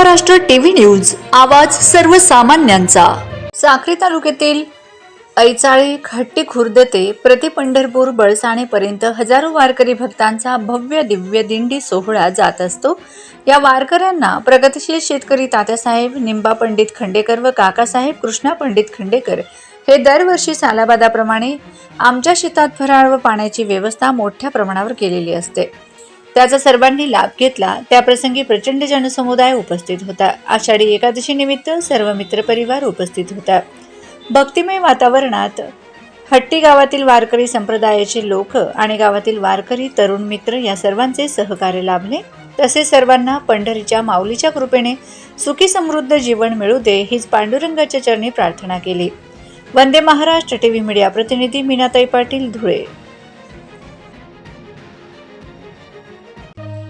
Maharashtra TV news आवाज सर्वसामान्यांचा. साक्री तालुक्यातील ऐचाळी खट्टी खुर्द ते प्रति पंढरपूर बळसाणेपर्यंत हजारो वारकरी भक्तांचा भव्य दिव्य दिंडी सोहळा जात असतो. या वारकऱ्यांना प्रगतशील शेतकरी तात्यासाहेब निंबा पंडित खंडेकर व काकासाहेब कृष्णा पंडित खंडेकर हे दरवर्षी सालाबादाप्रमाणे आमच्या शेतात फराळ व पाण्याची व्यवस्था मोठ्या प्रमाणावर केलेली असते. त्याचा सर्वांनी लाभ घेतला. त्याप्रसंगी प्रचंड जनसमुदाय उपस्थित होता. आषाढी एकादशी निमित्त सर्व मित्रपरिवार उपस्थित होता. भक्तिमय वातावरणात हट्टी गावातील वारकरी संप्रदायाचे लोक आणि गावातील वारकरी तरुण मित्र या सर्वांचे सहकार्य लाभले. तसे सर्वांना पंढरीच्या माऊलीच्या कृपेने सुखी समृद्ध जीवन मिळू दे हीच पांडुरंगाच्या चरणी प्रार्थना केली. वंदे महाराष्ट्र टीव्ही मीडिया प्रतिनिधी मीनाताई पाटील धुळे.